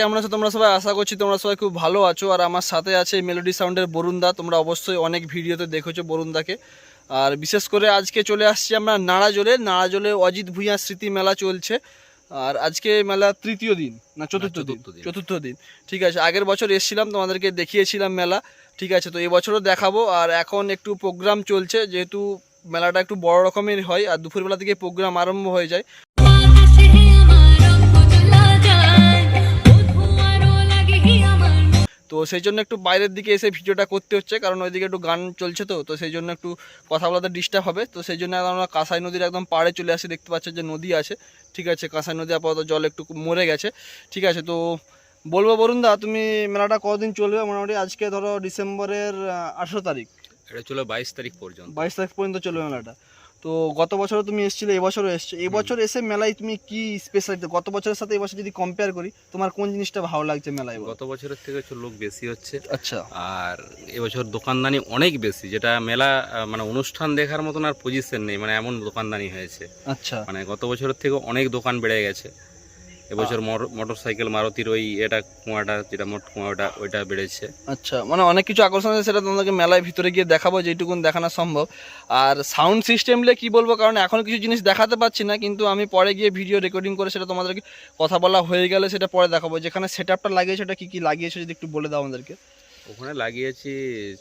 কেমন আছো? তোমরা সবাই আশা করছি তোমরা সবাই খুব ভালো আছো। আর আমার সাথে আছে মেলোডি সাউন্ডের বরুণদা। তোমরা অবশ্যই অনেক ভিডিওতে দেখেছ বরুণদাকে। আর বিশেষ করে আজকে চলে আসছি আমরা নাড়াজোলে। নাড়াজোলে অজিত ভূঁইয়া স্মৃতি মেলা চলছে। আর আজকে মেলা তৃতীয় দিন না চতুর্থ দিন চতুর্থ দিন। চতুর্থ দিন। ঠিক আছে আগের বছর এসেছিলাম তোমাদেরকে দেখিয়েছিলাম মেলা। ঠিক আছে তো এবছরও দেখাবো। আর এখন একটু প্রোগ্রাম চলছে যেহেতু মেলাটা একটু বড় রকমের হয় আর দুপুরবেলা থেকে প্রোগ্রাম আরম্ভ হয়ে যায়। তো সেই জন্য একটু বাইরের দিকে এসে ভিডিওটা করতে হচ্ছে কারণ ওইদিকে একটু গান চলছে তো তো সেই জন্য একটু কথা বলাতে ডিস্টার্ব হবে। তো সেই জন্য আমরা কাঁসাই নদীর একদম পাড়ে চলে আসি দেখতে পাচ্ছি যে নদী আছে। ঠিক আছে কাঁসাই নদী আপাতত জল একটু মরে গেছে। ঠিক আছে তো বলব বরুণ দা তুমি মেলাটা কতদিন চলবে? মোটামুটি আজকে ধরো ডিসেম্বরের আঠেরো তারিখ। এটা চলো বাইশ তারিখ পর্যন্ত। বাইশ তারিখ পর্যন্ত চলবে মেলাটা। তো গত বছরও তুমি এসেছিলে এবছরও এসছো। এবছর এসে মেলায় তুমি কি স্পেশাল গত বছরের সাথে এবছর যদি কম্পেয়ার করি তোমার কোন জিনিসটা ভালো লাগছে মেলায় গত বছরের থেকে হচ্ছে লোক বেশি হচ্ছে। আচ্ছা। আর এবছর দোকানদানি অনেক বেশি যেটা মেলা মানে অনুষ্ঠান দেখার মতন আর পজিশন নেই মানে এমন দোকানদানি হয়েছে। আচ্ছা। মানে গত বছরের থেকে অনেক দোকান বেড়ে গেছে। এবছর মোটর সাইকেল মারুতির ওই এটা কুয়াটা যেটা মোট কুয়াটা ওইটা বেড়েছে। আচ্ছা মানে অনেক কিছু আকর্ষণ আছে সেটা তোমাদেরকে মেলায় ভিতরে গিয়ে দেখাবো যেটুকুন দেখানো সম্ভব। আর সাউন্ড সিস্টেমলে কি বলব কারণ এখন কিছু জিনিস দেখাতে পাচ্ছি না কিন্তু আমি পরে গিয়ে ভিডিও রেকর্ডিং করে সেটা তোমাদেরকে কথা বলা হয়ে গেলে সেটা পরে দেখাবো। যেখানে সেট আপটা লাগিয়েছে ওটা কী কী লাগিয়েছে যদি একটু বলে দাও আমাদেরকে। ওখানে লাগিয়েছি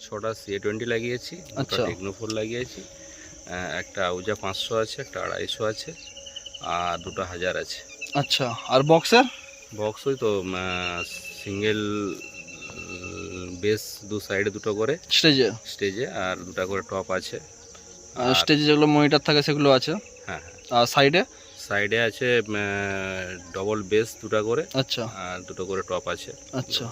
ছটা সি টোয়েন্টি লাগিয়েছি আচ্ছা। টেকনোফোর লাগিয়েছি একটা আউজা পাঁচশো আছে একটা আড়াইশো আছে আর দুটো হাজার আছে। আচ্ছা আর বক্সের বক্স ওই তো সিঙ্গেল বেস দু সাইডে দুটো করে। স্টেজে স্টেজে আর দুটো করে টপ আছে। আর স্টেজে যেগুলো মনিটর থাকে সেগুলো আছে? হ্যাঁ আর সাইডে সাইডে আছে ডবল বেস দুটো করে। আচ্ছা। আর দুটো করে টপ আছে। আচ্ছা।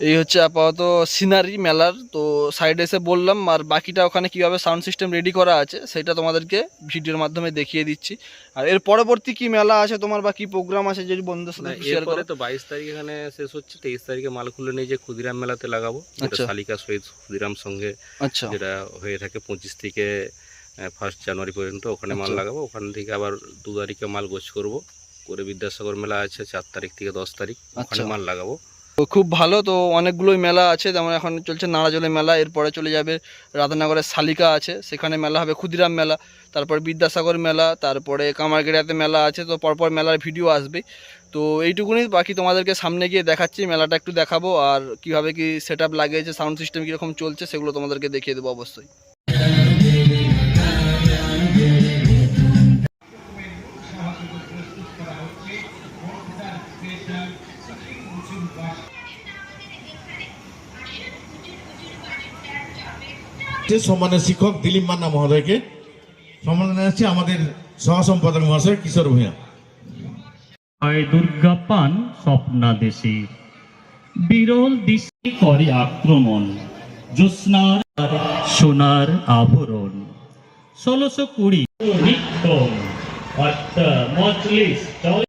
এই হচ্ছে আপাতত সিনারি মেলার তো সাইডে এসে বললাম আর বাকিটা ওখানে কীভাবে সাউন্ড সিস্টেম রেডি করা আছে সেটা তোমাদেরকে ভিডিওর মাধ্যমে দেখিয়ে দিচ্ছি আর এর পরবর্তী কি মেলা আছে তোমার বা কি প্রোগ্রাম আছে যদি বন্ধুদের সাথে শেয়ার করো এরপরে তো বাইশ তারিখ এখানে শেষ হচ্ছে তেইশ তারিখে মাল খুলে নিয়ে যে ক্ষুদিরাম মেলাতে লাগাবো আচ্ছা। শালিকা শহীদ ক্ষুদিরাম সঙ্গে আচ্ছা যেটা হয়ে থাকে পঁচিশ থেকে ফার্স্ট জানুয়ারি পর্যন্ত ওখানে মাল আচ্ছা। লাগাবো ওখান থেকে আবার দু তারিখে মাল গোছ করব করে বিদ্যাসাগর মেলা আছে চার তারিখ থেকে দশ তারিখ ওখানে আচ্ছা। মাল লাগাবো তো খুব ভালো, তো অনেকগুলোই মেলা আছে, যেমন এখন চলছে নাড়াজলে মেলা, এরপরে চলে যাবে রাধানগরের শালিকা আছে, সেখানে মেলা হবে ক্ষুদিরাম মেলা, তারপর বিদ্যাসাগর মেলা, তারপরে কামারগেড়াতে মেলা আছে, তো পরপর মেলার ভিডিও আসবে। তো এইটুকুনি, বাকি তোমাদেরকে সামনে গিয়ে দেখাচ্ছি, মেলাটা একটু দেখাবো, আর কীভাবে কি সেট লাগিয়েছে সাউন্ড সিস্টেম কীরকম চলছে, সেগুলো তোমাদেরকে দেখিয়ে দেবো অবশ্যই। যে সম্মানের শিক্ষক দিলীপ মান্না মহোদয়কে। সম্মান জানাচ্ছি আমাদের সহসম্পাদক মহাশয় কিশোর ভূঁইয়া হয় দুর্গা পান স্বপ্নাদেশে বিরল দৃষ্টি করে আক্রমণ, জ্যোৎস্নার সোনার আভরণ ষোলোশো কুড়ি অর্থাৎ